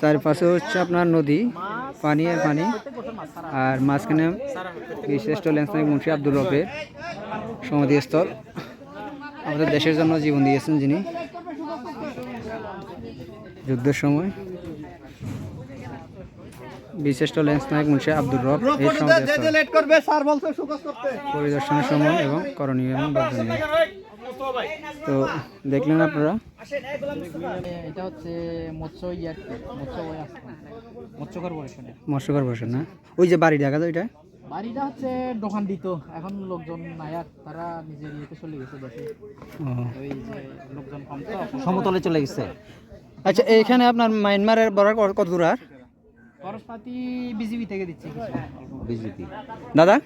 চারপাশে হচ্ছে আপনার নদী পানি আর পানি। আর মাঝখানে বিশিষ্ট ল্যান্সনায়ক মুন্সি আব্দুল রফের সমাধিস্থল। আমাদের দেশের জন্য জীবন দিয়েছেন যিনি। যুদ্ধের সময়। বিশিষ্ট লেন্স নায়ক মুন্সি আব্দুল রব এই সমাধিস্থল। করতে। পরিদর্শনের সময় এবং করণীয় এবং বর্জনীয় তো দেখলেন আপনারা? এটা হচ্ছে মৎস্য ইয়ার মৎস্য মৎস্য কর্পোরেশনের মৎস্যকর বসেন না? ওই যে বাড়ি দেখা যায় ওইটা? বাড়িটা হচ্ছে দোকান দিত। এখন লোকজন নায়াক তারা নিজের ইয়েতে চলে গেছে দেশে। ওই যে লোকজন কম তো। সমতলে চলে গেছে। আচ্ছা এইখানে আপনার মায়ানমারের বর্ডার কত- দূর আর? খরচপাতি বিজিবি থেকে দিচ্ছে। বিজেপি দাদা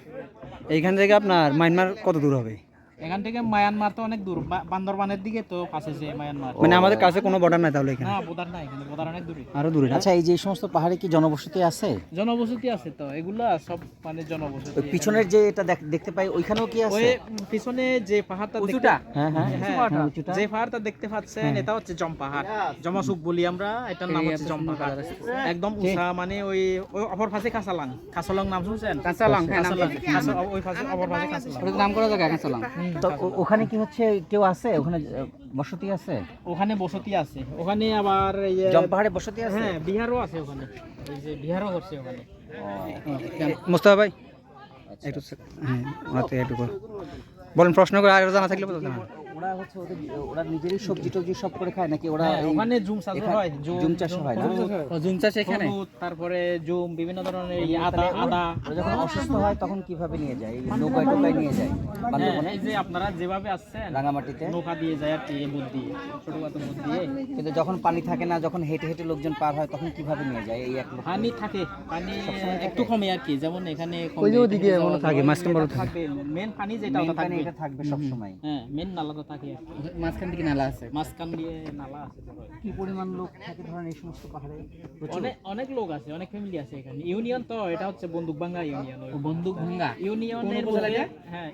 এইখান থেকে আপনার মায়ানমার কত দূর হবে? এখান থেকে মায়ানমার তো অনেক দূর বান্দরবানের দিকে তো কাছে যে মায়ানমার। মানে আমাদের কাছে কোনো বর্ডার নাই তাহলে এখানে? না বোদার না এখানে বোদার অনেক দূরে। আরও দূরে। আচ্ছা এই যে সমস্ত পাহাড়ে কি জনবসতি আছে? জনবসতি আছে তো এগুলা সব মানে জনবসতি পিছনের যে এটা দেখতে পাই ওইখানেও কি ওই আছে পিছনে যে পাহাড়টা উঁচুটা? দেখতে- হ্যাঁ। হ্যাঁ হ্যাঁ, হ্যাঁ। যে পাহাড়টা দেখতে পাচ্ছেন এটা হচ্ছে জম পাহাড়। জমাসুক বলি আমরা এটার নাম হচ্ছে জম পাহাড়। একদম উষা মানে ওই ওই অপর পাশে কাঁচালাং। কাঁচালং নাম শুনছেন? কাঁচালাং, হ্যাঁ, নাম কাঁচালাং, ওই পাশে অপর পাশে কাঁচালং। নাম করা জায়গা কাঁচালাম তো ওখানে কি হচ্ছে? কেউ আছে? ওখানে বসতি আছে? ওখানে বসতি আছে। ওখানে আবার জম্পাহাড়ে বসতি আছে? হ্যাঁ বিহারও আছে ওখানে। এই যে বিহারও করছে ওখানে। মুস্তাফা ভাই একটু হ্যাঁ একটু বলেন প্রশ্ন করে আর জানা থাকলে বলতে ওরা হচ্ছে ওদের ওরা নিজেরই সবজি টবজি সব করে খায় নাকি ওরা হ্যাঁ, ওখানে জুম চাষ হয় জুম চাষ হয় না? জুম চাষ এখানে? তারপরে জুম বিভিন্ন ধরনের আদা আদা। যখন অসুস্থ হয় তখন কীভাবে নিয়ে যায়? নৌকায় টোকায় নিয়ে যায়? হ্যাঁ, বান্দরবনে এই যে আপনারা যেভাবে আসছেন রাঙামাটিতে? নৌকা দিয়ে যায় আর কি দিয়ে ছোট দিয়ে। কিন্তু যখন পানি থাকে না যখন হেঁটে হেঁটে লোকজন পার হয় তখন কীভাবে নিয়ে যায় এই এক পানি থাকে পানি একটু কমে আর কি যেমন এখানে ওই যে ওদিকে থাকে, মাঝখান বড় থাকবে মেন পানি যেটা ওটা থাকবে। এটা থাকবে সব সময় হ্যাঁ মেন নালাটা আর কি। মাঝখান থেকে নালা আছে। মাঝখান দিয়ে নালা আছে কি পরিমাণ লোক থাকে ধরেন এই সমস্ত পাহাড়ে? অনেক অনেক লোক আছে অনেক ফ্যামিলি আছে এখানে। ইউনিয়ন তো এটা হচ্ছে বন্দুক ভাঙ্গা ইউনিয়ন বন্দুক ভাঙ্গা? ইউনিয়নের মধ্যে হ্যাঁ।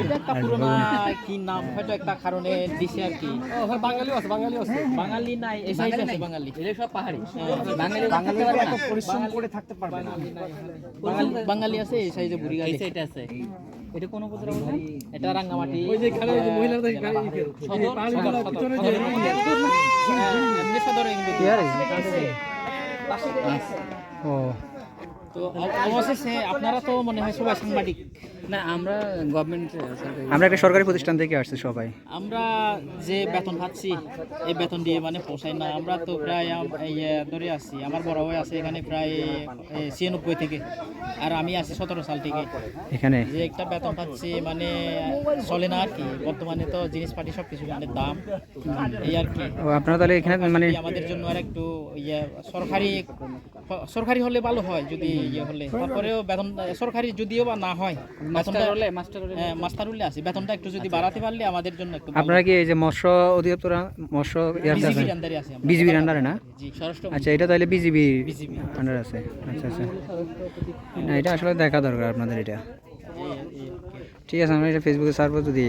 এটা একটা পুরোনো কি নাম হয়তো একটা কারণে দিছে আর কি। বাঙালি আছে বাঙালি আছে। বাঙালি নাই এই সাইডে আছে বাঙালি। এগুলো সব পাহাড়ি। বাঙালি বাঙালি এত পরিশ্রম করে থাকতে পারবে না। বাঙালি আছে এই সাইডে বুড়ি সাইডে আছে। এটা কোন উপজেলা বললেন এটা রাঙ্গামাটি। ওই যে এখানে যে মহিলার দেখি গাড়ি সদর সদর পিছনে যে এমনি সদর ও। তো অবশেষে আপনারা তো মনে হয় সবাই সাংবাদিক। না আমরা গভর্নমেন্ট আমরা একটা সরকারি প্রতিষ্ঠান থেকে আসছি সবাই। আমরা যে বেতন পাচ্ছি এই বেতন দিয়ে মানে পোষায় না। আমরা তো প্রায় ধরে আছি। আমার বড় ভাই আছে এখানে প্রায় ছিয়ানব্বই থেকে। আর আমি আছি সতেরো সাল থেকে। এখানে? যে একটা বেতন পাচ্ছি মানে চলে না আর কি। বর্তমানে তো জিনিসপাতি সব কিছু মানে দাম এই আর কি। আপনারা তাহলে এখানে মানে আমাদের জন্য আর একটু ইয়ে সরকারি সরকারি হলে ভালো হয় যদি ইয়ে হলে। তারপরেও বেতন সরকারি যদিও বা না হয় বেতনটা হলে মাস্টার হ্যাঁ মাস্টার হলে আছে। বেতনটা একটু যদি বাড়াতে পারলে আমাদের জন্য একটু আপনারা কি এই যে মৎস্য অধিদপ্তর মৎস্য বিজিবির আন্ডারে আছে। বিজিবির আন্ডারে না? জি স্বরাষ্ট্র আচ্ছা এটা তাহলে বিজিবি বিজিবি। আন্ডার আছে। আচ্ছা আচ্ছা। না এটা আসলে দেখা দরকার আপনাদের এটা। ঠিক আছে আমরা এটা ফেসবুকে সার্ভ যদি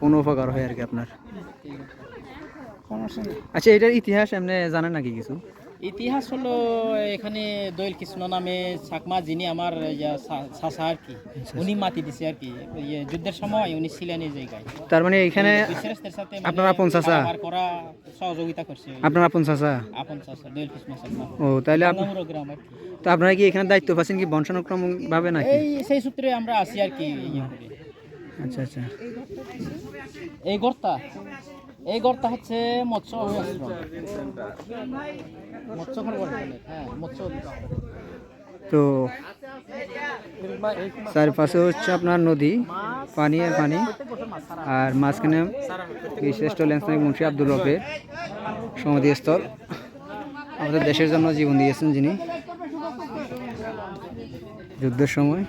কোনো উপকার হয় আর কি আপনার। আচ্ছা এটার ইতিহাস এমনি জানেন নাকি কিছু? ইতিহাস হলো এখানে দোয়েল কৃষ্ণ নামে চাকমা যিনি আমার চা- আর কি উনি মাতি দিছে আর কি। যুদ্ধের সময় উনি ছিলেন এই জায়গায়। তার মানে এখানে আপনার আপন চাচা? কারবার করা সহযোগিতা করছে। আপনার আপন চাচা? আপন চাচা দোয়েল কৃষ্ণ চাকমা ও তাহলে আপ- গঙ্গামুড়ো গ্রাম আর কি। তো আপনারা কি এখানে দায়িত্ব পাচ্ছেন কি বংশানুক্রম ভাবে নাকি? এই সেই সূত্রে আমরা আছি আর কি ইয়ে আচ্ছা আচ্ছা। এই গর্তা? এই গর্তা হচ্ছে মৎস্য হ্যাঁ মৎস্য তো চারপাশে হচ্ছে আপনার নদী, পানি আর পানি। আর মাঝখানে বিশিষ্ট ল্যান্সনায়ক মুন্সি আব্দুল রফের সমাধিস্থল। আমাদের দেশের জন্য জীবন দিয়েছেন যিনি। যুদ্ধের সময়।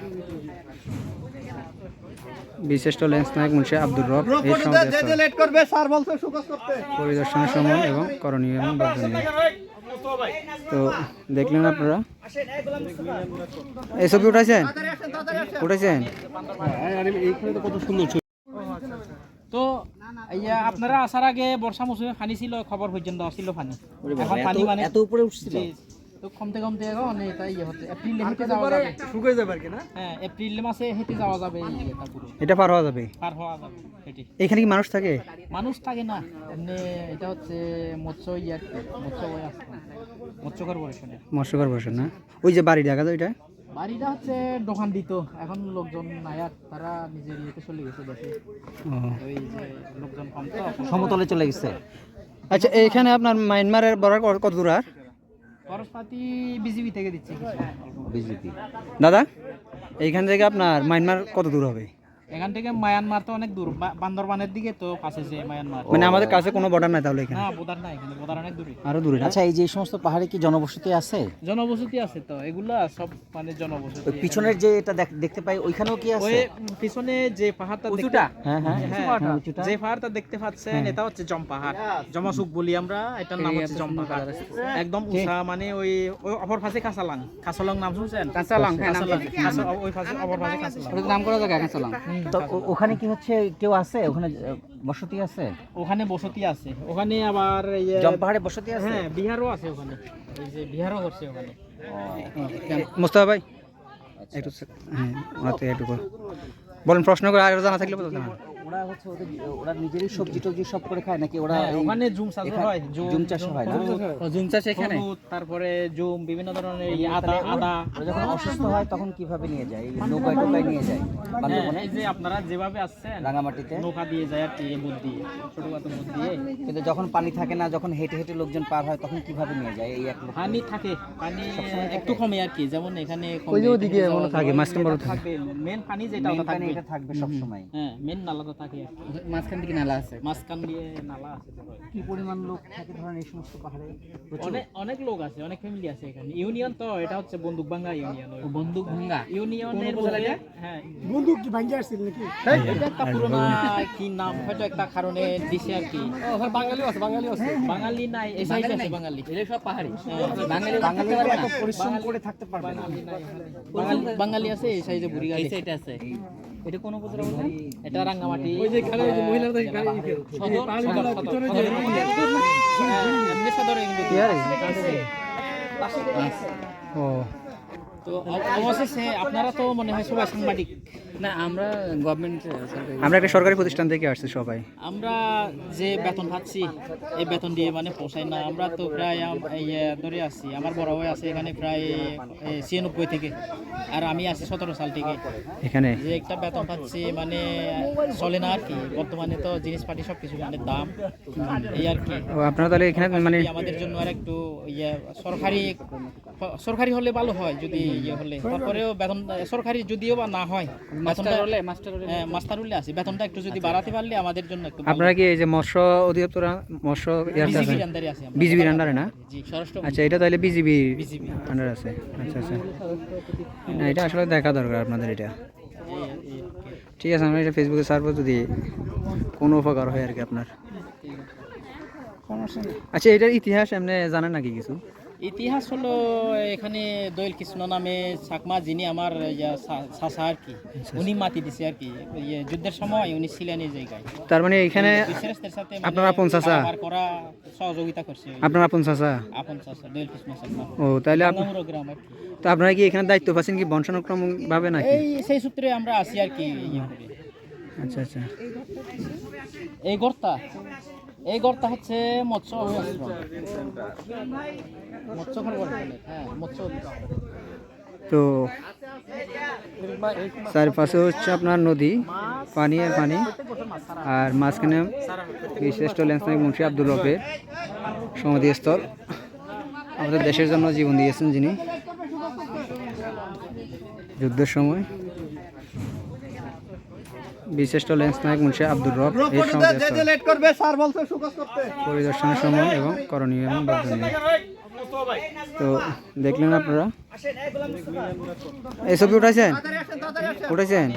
বিশিষ্ট লেন্স নায়ক মুন্সি আব্দুল রব এই সমাধিস্থল লেট করবে স্যার বলছে সুকাজ করতে। পরিদর্শনের সময় এবং করণীয় এবং বর্জনীয় তো দেখলেন আপনারা? এই ছবি উঠাইছেন? উঠাইছেন? তো ইয়া আপনারা আসার আগে বর্ষা মৌসুমে পানি ছিল খবর পর্যন্ত ছিল পানি। এখন পানি মানে এত উপরে উঠছিল? তো কমতে কমতে এখন এটা ইয়ে হচ্ছে এপ্রিলে হেঁটে যাওয়া যাবে। শুকিয়ে যাবে আর কি না? হ্যাঁ এপ্রিল মাসে হেঁটে যাওয়া যাবে এটা পার হওয়া যাবে? পার হওয়া যাবে হেঁটে। এখানে কি মানুষ থাকে? মানুষ থাকে না এমনি এটা হচ্ছে মৎস্য ইয়ে মৎস্য মৎস্য কর্পোরেশনের মৎস্য কর্পোরেশন না? ওই যে বাড়ি দেখা যায় ওইটা? বাড়িটা হচ্ছে দোকান দিত এখন লোকজন নাই আর তারা নিজের ইয়েতে চলে গেছে দেশে। ওই যে লোকজন কম তো সমতলে চলে গেছে। আচ্ছা এইখানে আপনার মায়ানমারের বর্ডার কত দূর আর? খরচপাতি থেকে দাদা এইখান থেকে আপনার মায়ানমার কত দূর হবে? এখান থেকে মায়ানমার তো অনেক দূর বান্দরবানের দিকে তো পাশে যে মায়ানমার। মানে আমাদের কাছে কোনো বর্ডার নাই তাহলে এখানে? না বোদার না এখানে বোদার অনেক দূরে। আরও দূরে আচ্ছা এই যে সমস্ত পাহাড়ে কি জনবসতি আছে? জনবসতি আছে তো এগুলা সব মানে জনবসতি পিছনের যে এটা দেখতে পাই ওইখানেও কি ওই পিছনে যে পাহাড়টা উঁচুটা? হ্যাঁ হ্যাঁ। হ্যাঁ যে পাহাড়টা দেখতে পাচ্ছেন এটা হচ্ছে জম পাহাড়। জমাসুক বলি আমরা এটার নাম হচ্ছে জম পাহাড়। একদম উঁচা মানে ওই ওই অপর পাশে কাঁচালাং। কাঁচালং নাম শুনছেন? কাঁচালং ওই পাশে অপর পাশে কাঁচালং। নাম করা জায়গা চলাম তো ওখানে কি হচ্ছে? কেউ আছে? ওখানে বসতি আছে? ওখানে বসতি আছে। ওখানে আবার ইয়ে জম পাহাড়ে বসতি আছে? হ্যাঁ বিহারও আছে ওখানে। এই যে বিহারও হচ্ছে ওখানে। মোস্তফা ভাই? একটু হ্যাঁ একটু বলেন প্রশ্ন করে আর জানা থাকলে বলতে ওরা হচ্ছে ওদের ওরা নিজেরই সবজি টবজি সব করে খায় নাকি? ওরা হ্যাঁ, ওখানে জুম চাষ হয় জুম চাষ হয় না? জুম চাষ এখানে? তারপরে জুম বিভিন্ন ধরনের আদা আদা। যখন অসুস্থ হয় তখন কীভাবে নিয়ে যায়? নৌকায় টোকায় নিয়ে যায় হ্যাঁ, বান্দরবনে এই যে আপনারা যেভাবে আসছেন রাঙামাটিতে? নৌকা দিয়ে যায় আর কি দিয়ে ছোট দিয়ে। কিন্তু যখন পানি থাকে না যখন হেঁটে হেঁটে লোকজন পার হয় তখন কীভাবে নিয়ে যায় এই এক পানি থাকে পানি একটু কমে আর কি যেমন এখানে কমে, ওই যে ওদিকে থাকে। থাকবে মেন পানি যেটা ওটা থাকবে। এটা থাকবে সব সময় হ্যাঁ মেন নালাটা থাকে মাঝখান থেকে নালা আছে। মাঝখান দিয়ে নালা আছে কি পরিমাণ লোক থাকে ধরেন এই সমস্ত পাহাড়ে? অনেক অনেক লোক আছে অনেক ফ্যামিলি আছে এখানে। ইউনিয়ন তো এটা হচ্ছে বন্দুক ভাঙ্গা ইউনিয়ন বন্দুক ভাঙ্গা? ইউনিয়নের মধ্যে হ্যাঁ। বন্দুক কি ভাঙ্গা আসছিল নাকি? এটা একটা পুরোনো কি নাম হয়তো একটা কারণে দিছে আর কি। বাঙালি আছে বাঙালি আছে। বাঙালি নাই এই সাইডে আছে বাঙালি। এগুলো সব পাহাড়ি। বাঙালি বাঙালি এত পরিশ্রম করে থাকতে পারবে না। বাঙালি আছে এই সাইডে বুড়ি গাড়ি। এটা আছে। এটা কোন উপজেলা বললেন এটা রাঙ্গামাটি। ওই যে খালে মহিলাদের গাড়ি সদর সদর সদর এমনি সদরে কিন্তু ও। তো অবশেষে আপনারা তো মনে হয় সবাই সাংবাদিক। না আমরা গভর্নমেন্ট আমরা একটা সরকারি প্রতিষ্ঠান থেকে আসছি সবাই। আমরা যে বেতন পাচ্ছি এই বেতন দিয়ে মানে পোষায় না। আমরা তো প্রায় আম- এই, এ, ধরে আছি আমার বড় হয়ে আছে এখানে প্রায় ছিয়ানব্বই থেকে। আর আমি আছি সতেরো সাল থেকে। এখানে? যে একটা বেতন পাচ্ছি মানে চলে না আর কি। বর্তমানে তো জিনিসপাতি সব কিছু মানে দাম এই আর কি। আপনারা তাহলে এখানে মানে আমাদের জন্য আর একটু ইয়ে সরকারি সরকারি হলে ভালো হয় যদি ইয়ে হলে। তারপরেও বেতন সরকারি যদিও বা না হয় বেতনটা হলে মাস্টার হ্যাঁ মাস্টার হলে আছে। বেতনটা একটু যদি বাড়াতে পারলে আমাদের জন্য একটু আপনারা কি এই যে মৎস্য অধিদপ্তর মৎস্য বিজিবির আন্ডারে আছে বিজিবির আন্ডারে না? জি স্বরাষ্ট্র আচ্ছা এটা তাহলে বিজিবি বিজিবি। আন্ডার আছে। আচ্ছা আচ্ছা। না এটা আসলে দেখা দরকার আপনাদের এটা। ঠিক আছে আমরা এটা ফেসবুকে সার্ভ যদি কোনো উপকার হয় আর কি আপনার? আচ্ছা এটার ইতিহাস এমনি জানেন নাকি কিছু? ইতিহাস হলো এখানে দোয়েল কৃষ্ণ নামে চাকমা যিনি আমার চা- আর কি উনি মাতি দিছে আর কি ইয়ে যুদ্ধের সময় উনি ছিলেন এই জায়গায়। তার মানে এখানে মানে আপনার আপন? কারবার করা সহযোগিতা করছে। আপনার আপন চাচা? আপন চাচা দোয়েল কৃষ্ণ চাকমা ও তাহলে তো আপনারা কি এখানে দায়িত্ব পাচ্ছেন কি বংশানুক্রম ভাবে নাকি? এই সেই সূত্রে আমরা আছি আর কি ইয়ে আচ্ছা আচ্ছা। এই গর্তা? এই গর্তা হচ্ছে মৎস্য তো চারপাশে হচ্ছে আপনার নদী, পানি আর পানি। আর মাঝখানে বিশিষ্ট ল্যান্সনায়ক মুন্সি আব্দুল রফের সমাধিস্থল। আমাদের দেশের জন্য জীবন দিয়েছেন যিনি। যুদ্ধের সময়। বিশিষ্ট লেন্স নায়ক মুন্সি আব্দুর রব এই পরিদর্শনের সময় এবং করণীয় এবং বর্জনীয় তো দেখলেন আপনারা। এই ছবি উঠাইছেন? উঠাইছেন?